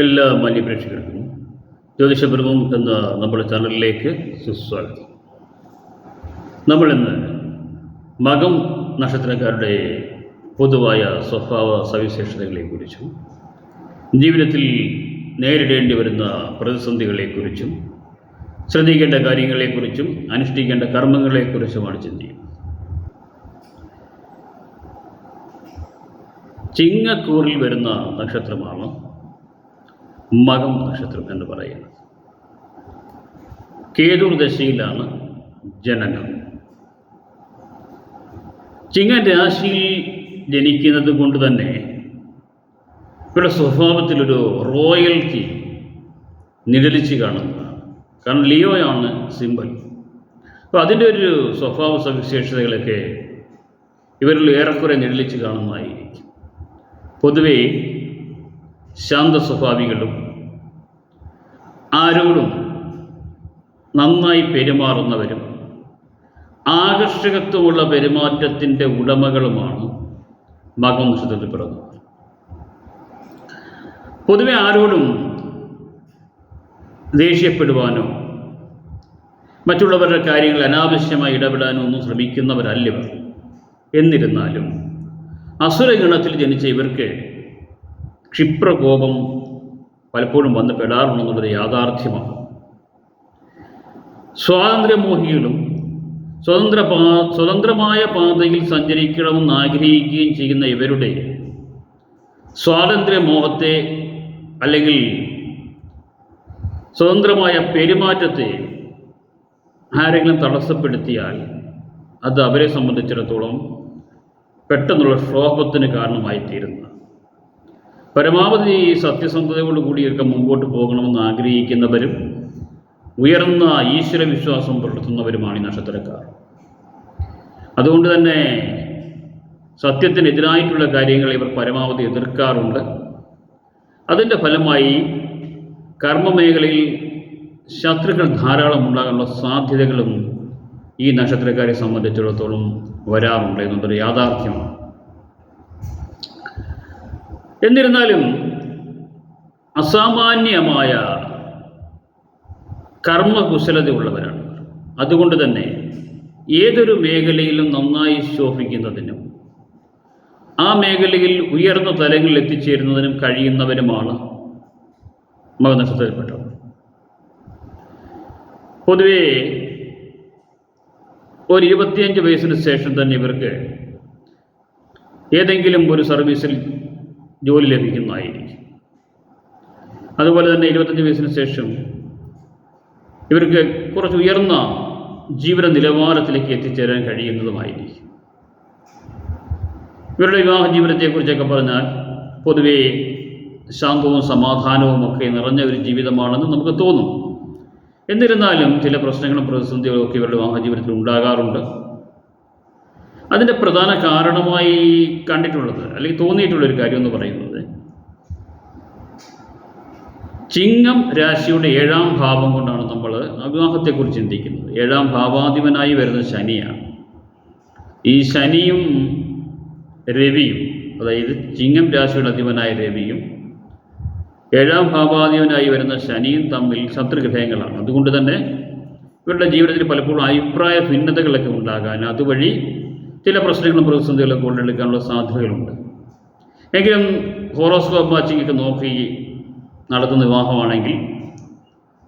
എല്ലാ മാന്യപ്രേക്ഷകർക്കും ജ്യോതിഷപ്രഭം എന്ന നമ്മുടെ ചാനലിലേക്ക് സുസ്വാഗതം. നമ്മളിന്ന് മകം നക്ഷത്രക്കാരുടെ പൊതുവായ സ്വഭാവ സവിശേഷതകളെക്കുറിച്ചും ജീവിതത്തിൽ നേരിടേണ്ടി വരുന്ന പ്രതിസന്ധികളെക്കുറിച്ചും ശ്രദ്ധിക്കേണ്ട കാര്യങ്ങളെക്കുറിച്ചും അനുഷ്ഠിക്കേണ്ട കർമ്മങ്ങളെക്കുറിച്ചുമാണ് ചിന്തിക്കുന്നത്. ചിങ്ങക്കൂറിൽ വരുന്ന നക്ഷത്രമാണ് മകം നക്ഷത്രം എന്ന് പറയുന്നത്. കേതുർ ദശയിലാണ് ജനനം. ചിങ്ങ രാശിയിൽ ജനിക്കുന്നത് കൊണ്ട് തന്നെ ഇവരുടെ സ്വഭാവത്തിലൊരു റോയൽറ്റി നിഴലിച്ച് കാണുന്നതാണ് കാരണം ലിയോയാണ് സിമ്പൽ. അപ്പോൾ അതിന്റെ ഒരു സ്വഭാവ സവിശേഷതകളൊക്കെ ഇവരിൽ ഏറെക്കുറെ നിഴലിച്ച് കാണുന്നതായിരിക്കും. പൊതുവേ ശാന്ത സ്വഭാവികളും ആരോടും നന്നായി പെരുമാറുന്നവരും ആകർഷകത്വമുള്ള പെരുമാറ്റത്തിന്റെ ഉടമകളുമാണ് മകം നക്ഷത്രത്തിൽ പൊതുവെ ആരോടും ദേഷ്യപ്പെടുവാനോ മറ്റുള്ളവരുടെ കാര്യങ്ങൾ അനാവശ്യമായി ഇടപെടാനോ ഒന്നും ശ്രമിക്കുന്നവരല്ലിവർ. എന്നിരുന്നാലും അസുരഗണത്തിൽ ജനിച്ച ഇവർക്ക് ക്ഷിപ്രകോപം പലപ്പോഴും വന്ന് പെടാറുണ്ടെന്നുള്ളത് യാഥാർത്ഥ്യമാണ്. സ്വാതന്ത്ര്യമോഹികളും സ്വതന്ത്ര പാ സ്വതന്ത്രമായ പാതയിൽ സഞ്ചരിക്കണമെന്ന് ആഗ്രഹിക്കുകയും ചെയ്യുന്ന ഇവരുടെ സ്വാതന്ത്ര്യമോഹത്തെ അല്ലെങ്കിൽ സ്വതന്ത്രമായ പെരുമാറ്റത്തെ ആരെങ്കിലും തടസ്സപ്പെടുത്തിയാൽ അത് അവരെ സംബന്ധിച്ചിടത്തോളം പെട്ടെന്നുള്ള ക്ഷോഭത്തിന് കാരണമായിത്തീരുന്നു പരമാവധി സത്യസന്ധതയോടുകൂടിയൊക്കെ മുമ്പോട്ട് പോകണമെന്ന് ആഗ്രഹിക്കുന്നവരും ഉയർന്ന ഈശ്വരവിശ്വാസം പുലർത്തുന്നവരുമാണ് ഈ നക്ഷത്രക്കാർ. അതുകൊണ്ട് തന്നെ സത്യത്തിനെതിരായിട്ടുള്ള കാര്യങ്ങൾ ഇവർ പരമാവധി എതിർക്കാറുണ്ട്. അതിന്റെ ഫലമായി കർമ്മമേഖലയിൽ ശത്രുക്കൾ ധാരാളം ഉണ്ടാകാനുള്ള സാധ്യതകളും ഈ നക്ഷത്രക്കാരെ സംബന്ധിച്ചിടത്തോളം വരാറുണ്ട്. എന്നുള്ളൊരു യാഥാർത്ഥ്യമാണ്. എന്നിരുന്നാലും അസാമാന്യമായ കർമ്മകുശലതയുള്ളവരാണ്. അതുകൊണ്ട് തന്നെ ഏതൊരു മേഖലയിലും നന്നായി ശോഭിക്കുന്നതിനും ആ മേഖലയിൽ ഉയർന്ന തലങ്ങളിൽ എത്തിച്ചേരുന്നതിനും കഴിയുന്നവരുമാണ് മകനക്ഷത്രത്തിൽപ്പെട്ടവർ പൊതുവേ ഒരു ഇരുപത്തിയഞ്ച് വയസ്സിന് ശേഷം തന്നെ ഇവർക്ക് ഏതെങ്കിലും ഒരു സർവീസിൽ ജോലി ലഭിക്കുന്നതായിരിക്കും. അതുപോലെ തന്നെ ഇരുപത്തഞ്ച് വയസ്സിന് ശേഷം ഇവർക്ക് കുറച്ച് ഉയർന്ന ജീവിത നിലവാരത്തിലേക്ക് എത്തിച്ചേരാൻ കഴിയുന്നതുമായിരിക്കും. ഇവരുടെ വിവാഹ ജീവിതത്തെക്കുറിച്ചൊക്കെ പറഞ്ഞാൽ പൊതുവേ ശാന്തവും സമാധാനവും ഒക്കെ നിറഞ്ഞ ഒരു ജീവിതമാണെന്ന് നമുക്ക് തോന്നും. എന്നിരുന്നാലും ചില പ്രശ്നങ്ങളും പ്രതിസന്ധികളും ഒക്കെ ഇവരുടെ വിവാഹ ജീവിതത്തിൽ ഉണ്ടാകാറുണ്ട്. അതിന്റെ പ്രധാന കാരണമായി കണ്ടിട്ടുള്ളത് അല്ലെങ്കിൽ തോന്നിയിട്ടുള്ള ഒരു കാര്യം എന്ന് പറയുന്നത് ചിങ്ങം രാശിയുടെ ഏഴാം ഭാവം കൊണ്ടാണ് നമ്മൾ വിവാഹത്തെക്കുറിച്ച് ചിന്തിക്കുന്നത്. ഏഴാം ഭാവാധിപനായി വരുന്ന ശനിയാണ്. ഈ ശനിയും രവിയും അതായത് ചിങ്ങം രാശിയുടെ അധിപനായ രവിയും ഏഴാം ഭാവാധിപനായി വരുന്ന ശനിയും തമ്മിൽ ശത്രുഗ്രഹങ്ങളാണ്. അതുകൊണ്ട് തന്നെ ഇവരുടെ ജീവിതത്തിൽ പലപ്പോഴും അഭിപ്രായ ഭിന്നതകളൊക്കെ ഉണ്ടാകാൻ അതുവഴി ചില പ്രശ്നങ്ങളും പ്രതിസന്ധികളും കൊണ്ടെടുക്കാനുള്ള സാധ്യതകളുണ്ട്. എങ്കിലും ഹോറോസ്കോപ്പ് വാച്ചിങ്ങൊക്കെ നോക്കി നടത്തുന്ന വിവാഹമാണെങ്കിൽ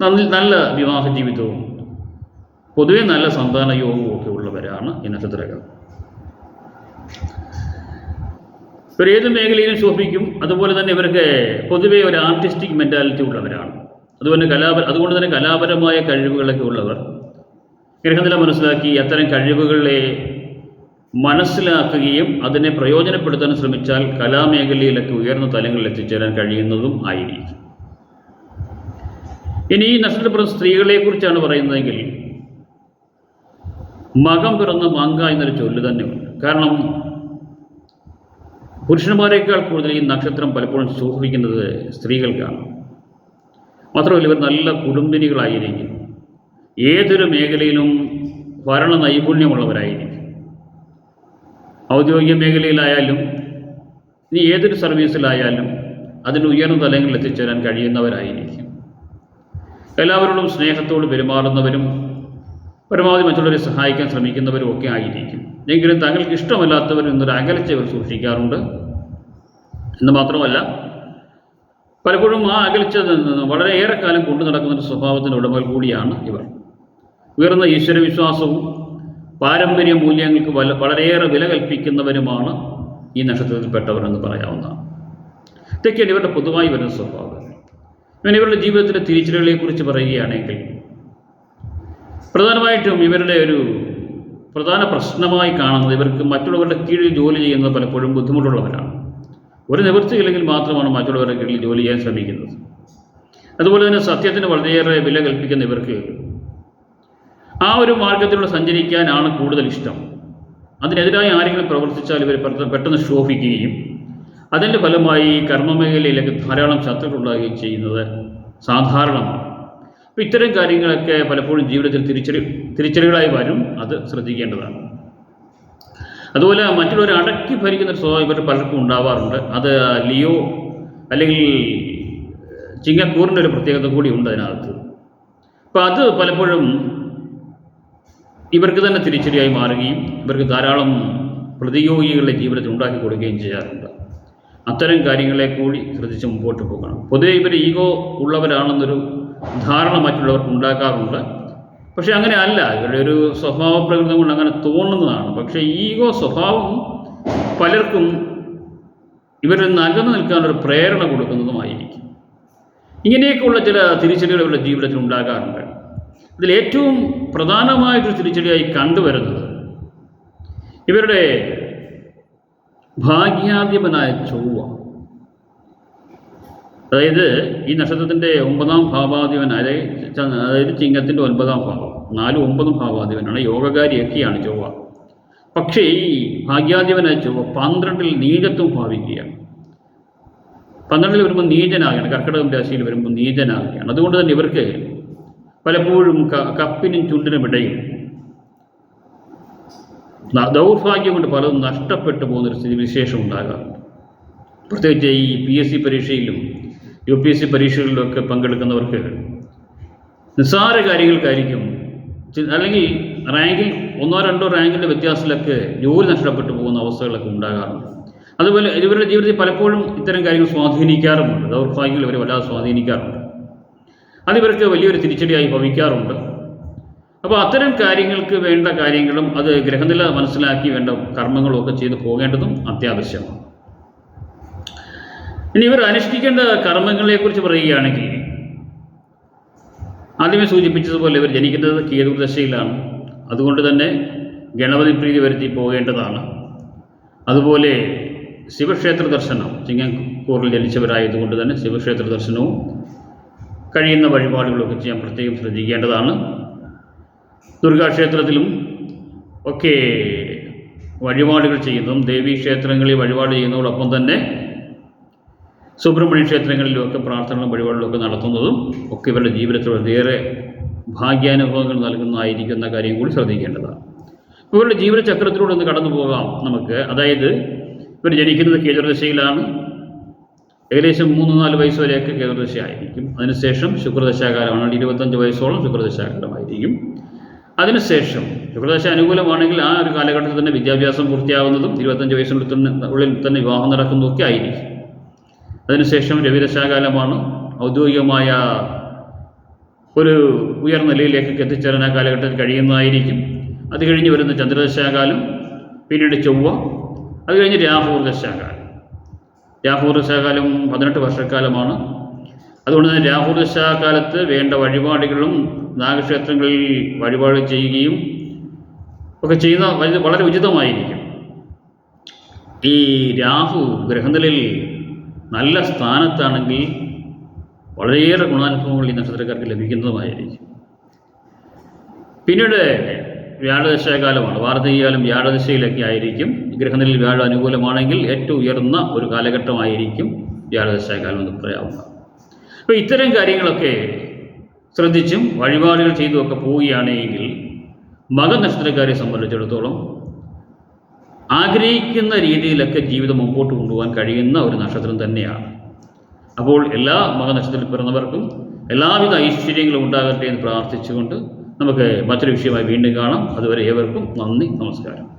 നല്ല നല്ല വിവാഹ ജീവിതവും പൊതുവെ നല്ല സന്താന യോഗവും ഒക്കെ ഉള്ളവരാണ് ഈ നക്ഷത്രങ്ങൾ ഇവർ ഏത് മേഖലയിലും ശോഭിക്കും. അതുപോലെ തന്നെ ഇവർക്ക് പൊതുവേ ഒരു ആർട്ടിസ്റ്റിക് മെന്റാലിറ്റി ഉള്ളവരാണ്. അതുപോലെ കലാപര അതുകൊണ്ട് തന്നെ കലാപരമായ കഴിവുകളൊക്കെ ഉള്ളവർ ഗ്രഹനില മനസ്സിലാക്കി അത്തരം കഴിവുകളെ മനസ്സിലാക്കുകയും അതിനെ പ്രയോജനപ്പെടുത്താൻ ശ്രമിച്ചാൽ കലാമേഖലയിലൊക്കെ ഉയർന്ന തലങ്ങളിൽ എത്തിച്ചേരാൻ കഴിയുന്നതും ആയിരിക്കും. ഇനി ഈ നക്ഷത്രപ്രദ സ്ത്രീകളെക്കുറിച്ചാണ് പറയുന്നതെങ്കിൽ മകം പിറന്ന മങ്ക എന്നൊരു ചൊല്ല് തന്നെയുണ്ട്. കാരണം പുരുഷന്മാരെക്കാൾ കൂടുതൽ ഈ നക്ഷത്രം പലപ്പോഴും ശോഭിക്കുന്നത് സ്ത്രീകൾക്കാണ്. മാത്രമല്ല ഇവർ നല്ല കുടുംബിനികളായിരിക്കും. ഏതൊരു മേഖലയിലും ഭരണ നൈപുണ്യമുള്ളവരായിരിക്കും ഔദ്യോഗിക മേഖലയിലായാലും ഇനി ഏതൊരു സർവീസിലായാലും അതിന് ഉയർന്ന തലങ്ങളിൽ എത്തിച്ചേരാൻ കഴിയുന്നവരായിരിക്കും. എല്ലാവരോടും സ്നേഹത്തോട് പെരുമാറുന്നവരും പരമാവധി മറ്റുള്ളവരെ സഹായിക്കാൻ ശ്രമിക്കുന്നവരും ഒക്കെ ആയിരിക്കും. എങ്കിലും തങ്ങൾക്ക് ഇഷ്ടമല്ലാത്തവരും എന്നൊരു അകലച്ച ഇവർ സൂക്ഷിക്കാറുണ്ട്. എന്ന് മാത്രമല്ല പലപ്പോഴും ആ അകൽച്ച വളരെയേറെ കാലം കൊണ്ടു നടക്കുന്ന ഒരു സ്വഭാവത്തിന്റെ ഉടമകൾ കൂടിയാണ് ഇവർ. ഉയർന്ന ഈശ്വരവിശ്വാസവും പാരമ്പര്യ മൂല്യങ്ങൾക്ക് വല വളരെയേറെ വില കൽപ്പിക്കുന്നവരുമാണ് ഈ നക്ഷത്രത്തിൽപ്പെട്ടവരെന്ന് പറയാവുന്നതാണ്. ഇതൊക്കെയാണ് ഇവരുടെ പൊതുവായി വരുന്ന സ്വഭാവം. ഞാൻ ഇവരുടെ ജീവിതത്തിലെ തിരിച്ചടികളെക്കുറിച്ച് പറയുകയാണെങ്കിൽ പ്രധാനമായിട്ടും ഇവരുടെ ഒരു പ്രധാന പ്രശ്നമായി കാണുന്നത് ഇവർക്ക് മറ്റുള്ളവരുടെ കീഴിൽ ജോലി ചെയ്യുന്നത് പലപ്പോഴും ബുദ്ധിമുട്ടുള്ളവരാണ്. ഒരു നിവൃത്തിയില്ലെങ്കിൽ മാത്രമാണ് മറ്റുള്ളവരുടെ കീഴിൽ ജോലി ചെയ്യാൻ ശ്രമിക്കുന്നത്. അതുപോലെ തന്നെ സത്യത്തിന് വളരെയേറെ വില കൽപ്പിക്കുന്ന ഇവർക്ക് ആ ഒരു മാർഗത്തിലൂടെ സഞ്ചരിക്കാനാണ് കൂടുതൽ ഇഷ്ടം. അതിനെതിരായി ആരെങ്കിലും പ്രവർത്തിച്ചാൽ ഇവർ പെട്ടെന്ന് ക്ഷോഭിക്കുകയും അതിന്റെ ഫലമായി കർമ്മമേഖലയിലേക്ക് ധാരാളം ശത്രുക്കൾ ഉണ്ടാകുകയും ചെയ്യുന്നത് സാധാരണമാണ്. അപ്പോൾ ഇത്തരം കാര്യങ്ങളൊക്കെ പലപ്പോഴും ജീവിതത്തിൽ തിരിച്ചടി തിരിച്ചടികളായി വരും. അത് ശ്രദ്ധിക്കേണ്ടതാണ്. അതുപോലെ മറ്റുള്ളവരെ അടക്കി ഭരിക്കുന്ന ഒരു സ്വഭാവം ഇവർ പലർക്കും ഉണ്ടാവാറുണ്ട്. അത് ലിയോ അല്ലെങ്കിൽ ചിങ്ങക്കൂറിന്റെ ഒരു പ്രത്യേകത കൂടി ഉണ്ട് അതിനകത്ത്. അപ്പോൾ അത് പലപ്പോഴും ഇവർക്ക് തന്നെ തിരിച്ചടിയായി മാറുകയും ഇവർക്ക് ധാരാളം പ്രതിയോഗികളുടെ ജീവിതത്തിൽ ഉണ്ടാക്കി കൊടുക്കുകയും ചെയ്യാറുണ്ട്. അത്തരം കാര്യങ്ങളെ കൂടി ശ്രദ്ധിച്ച് മുമ്പോട്ട് പോകണം. പൊതുവെ ഇവർ ഈഗോ ഉള്ളവരാണെന്നൊരു ധാരണ മറ്റുള്ളവർക്ക് ഉണ്ടാക്കാറുണ്ട്. പക്ഷെ അങ്ങനെ അല്ല. ഇവരുടെ ഒരു സ്വഭാവ പ്രകൃതം കൊണ്ട് അങ്ങനെ തോന്നുന്നതാണ്. പക്ഷേ ഈഗോ സ്വഭാവം പലർക്കും ഇവരിൽ നിന്ന് അകന്നു നിൽക്കാനൊരു പ്രേരണ കൊടുക്കുന്നതുമായിരിക്കും. ഇങ്ങനെയൊക്കെയുള്ള ചില തിരിച്ചടികൾ ഇവരുടെ ജീവിതത്തിൽ ഉണ്ടാകാറുണ്ട്. ഇതിൽ ഏറ്റവും പ്രധാനമായിട്ടൊരു തിരിച്ചടിയായി കണ്ടുവരുന്നത് ഇവരുടെ ഭാഗ്യാധിപനായ ചൊവ്വ. അതായത് ഈ നക്ഷത്രത്തിന്റെ ഒമ്പതാം ഭാവാധിപൻ അതായത് അതായത് ചിങ്ങത്തിന്റെ ഒൻപതാം ഭാവം. നാലും ഒമ്പതും ഭാവാധിപനാണ് യോഗകാരിയൊക്കെയാണ് ചൊവ്വ. പക്ഷേ ഈ ഭാഗ്യാധിപനായ ചൊവ്വ പന്ത്രണ്ടിൽ നീചത്വം ഭാവിക്കുകയാണ്. പന്ത്രണ്ടിൽ വരുമ്പോൾ നീചനാകുകയാണ് കർക്കിടകം രാശിയിൽ വരുമ്പോൾ നീചനാകുകയാണ് അതുകൊണ്ട് തന്നെ ഇവർക്ക് പലപ്പോഴും കപ്പിനും ചുണ്ടിനും ഇടയിൽ. ന- ദൗർഭാഗ്യം കൊണ്ട് പലതും നഷ്ടപ്പെട്ടു പോകുന്നൊരു സ്ഥിതി വിശേഷം ഉണ്ടാകാറുണ്ട് പ്രത്യേകിച്ച് ഈ പി എസ് സി പരീക്ഷയിലും യു പി എസ് സി പരീക്ഷകളിലൊക്കെ പങ്കെടുക്കുന്നവർക്ക് നിസ്സാര കാര്യങ്ങൾക്കായിരിക്കും അല്ലെങ്കിൽ റാങ്കിൽ ഒന്നോ രണ്ടോ റാങ്കിന്റെ വ്യത്യാസത്തിലൊക്കെ ജോലി നഷ്ടപ്പെട്ടു പോകുന്ന അവസ്ഥകളൊക്കെ ഉണ്ടാകാറുണ്ട്. അതുപോലെ ഇവരുടെ ജീവിതത്തിൽ പലപ്പോഴും ഇത്തരം കാര്യങ്ങൾ സ്വാധീനിക്കാറുമുണ്ട്. ദൗർഭാഗ്യങ്ങൾ ഇവരെ വല്ലാതെ സ്വാധീനിക്കാറുണ്ട്. അതിവർക്ക് വലിയൊരു തിരിച്ചടിയായി ഭവിക്കാറുണ്ട്. അപ്പോൾ അത്തരം കാര്യങ്ങൾക്ക് വേണ്ട കാര്യങ്ങളും അത് ഗ്രഹനില മനസ്സിലാക്കി വേണ്ട കർമ്മങ്ങളും ഒക്കെ ചെയ്തു പോകേണ്ടതും അത്യാവശ്യമാണ്. ഇനി ഇവർ അനുഷ്ഠിക്കേണ്ട കർമ്മങ്ങളെക്കുറിച്ച് പറയുകയാണെങ്കിൽ ആദ്യമേ സൂചിപ്പിച്ചതുപോലെ ഇവർ ജനിക്കുന്നത് കേതുദശയിലാണ് അതുകൊണ്ട് തന്നെ ഗണപതി പ്രീതി വരുത്തി പോകേണ്ടതാണ്. അതുപോലെ ശിവക്ഷേത്ര ദർശനം ചിങ്ങക്കൂറിൽ ജനിച്ചവരായതുകൊണ്ട് തന്നെ ശിവക്ഷേത്ര ദർശനവും കഴിയുന്ന വഴിപാടുകളൊക്കെ ചെയ്യാൻ പ്രത്യേകം ശ്രദ്ധിക്കേണ്ടതാണ്. ദുർഗാക്ഷേത്രത്തിലും ഒക്കെ വഴിപാടുകൾ ചെയ്യുന്നതും ദേവീക്ഷേത്രങ്ങളിൽ വഴിപാട് ചെയ്യുന്നതോടൊപ്പം തന്നെ സുബ്രഹ്മണ്യ ക്ഷേത്രങ്ങളിലും ഒക്കെ പ്രാർത്ഥനകളും വഴിപാടുകളൊക്കെ നടത്തുന്നതും ഒക്കെ ഇവരുടെ ജീവിതത്തിൽ വളരെയേറെ ഭാഗ്യാനുഭവങ്ങൾ നൽകുന്നതായിരിക്കുന്ന കാര്യം കൂടി ശ്രദ്ധിക്കേണ്ടതാണ്. ഇവരുടെ ജീവിതചക്രത്തിലൂടെ ഒന്ന് കടന്നു പോകാം നമുക്ക്. അതായത് ഇവർ ജനിക്കുന്നത് കേതുർദശയിലാണ്. ഏകദേശം മൂന്ന് നാല് വയസ്സ് വരെയൊക്കെ കേതുർദശ ആയിരിക്കും അതിനുശേഷം ശുക്രദശാകാലമാണ്. ഇരുപത്തഞ്ച് വയസ്സോളം ശുക്രദശാകാലമായിരിക്കും. അതിനുശേഷം ശുക്രദശ അനുകൂലമാണെങ്കിൽ ആ ഒരു കാലഘട്ടത്തിൽ തന്നെ വിദ്യാഭ്യാസം പൂർത്തിയാവുന്നതും ഇരുപത്തഞ്ച് വയസ്സിനുള്ളിൽ തന്നെ ഉള്ളിൽ തന്നെ വിവാഹം നടക്കുന്നതൊക്കെ ആയിരിക്കും. അതിനുശേഷം രവിദശാകാലമാണ്. ഔദ്യോഗികമായ ഒരു ഉയർന്ന നിലയിലേക്കൊക്കെ എത്തിച്ചേരാൻ ആ കാലഘട്ടത്തിൽ കഴിയുന്നതായിരിക്കും. അത് കഴിഞ്ഞ് വരുന്ന ചന്ദ്രദശാകാലം പിന്നീട് ചൊവ്വ അത് കഴിഞ്ഞ് രാഹുർ ദശാകാലം രാഹുർ ദശാകാലം പതിനെട്ട് വർഷക്കാലമാണ്. അതുകൊണ്ട് തന്നെ രാഹുർ ദശാകാലത്ത് വേണ്ട വഴിപാടുകളും നാഗക്ഷേത്രങ്ങളിൽ വഴിപാട് ചെയ്യുകയും ഒക്കെ ചെയ്യുന്ന വളരെ ഉചിതമായിരിക്കും. ഈ രാഹു ഗ്രഹനിലയിൽ നല്ല സ്ഥാനത്താണെങ്കിൽ വളരെയേറെ ഗുണാനുഭവങ്ങൾ ഈ നക്ഷത്രക്കാർക്ക് ലഭിക്കുന്നതുമായിരിക്കും. പിന്നീട് വ്യാഴദശാകാലമാണ്. വാർദ്ധകാലം വ്യാഴദശയിലൊക്കെ ആയിരിക്കും. ഗ്രഹനിലയിൽ വ്യാഴം അനുകൂലമാണെങ്കിൽ ഏറ്റവും ഉയർന്ന ഒരു കാലഘട്ടമായിരിക്കും വ്യാഴദശകാലം എന്ന് പറയാവുന്നത്. അപ്പോൾ ഇത്തരം കാര്യങ്ങളൊക്കെ ശ്രദ്ധിച്ചും വഴിപാടുകൾ ചെയ്തുമൊക്കെ പോവുകയാണെങ്കിൽ മകനക്ഷത്രക്കാരെ സംബന്ധിച്ചിടത്തോളം ആഗ്രഹിക്കുന്ന രീതിയിലൊക്കെ ജീവിതം മുമ്പോട്ട് കൊണ്ടുപോകാൻ കഴിയുന്ന ഒരു നക്ഷത്രം തന്നെയാണ്. അപ്പോൾ എല്ലാ മകനക്ഷത്രത്തിൽ പിറന്നവർക്കും എല്ലാവിധ ഐശ്വര്യങ്ങളും ഉണ്ടാകട്ടെ എന്ന് പ്രാർത്ഥിച്ചുകൊണ്ട് നമുക്ക് മറ്റൊരു വിഷയമായി വീണ്ടും കാണാം. അതുവരെ ഏവർക്കും നന്ദി നമസ്കാരം.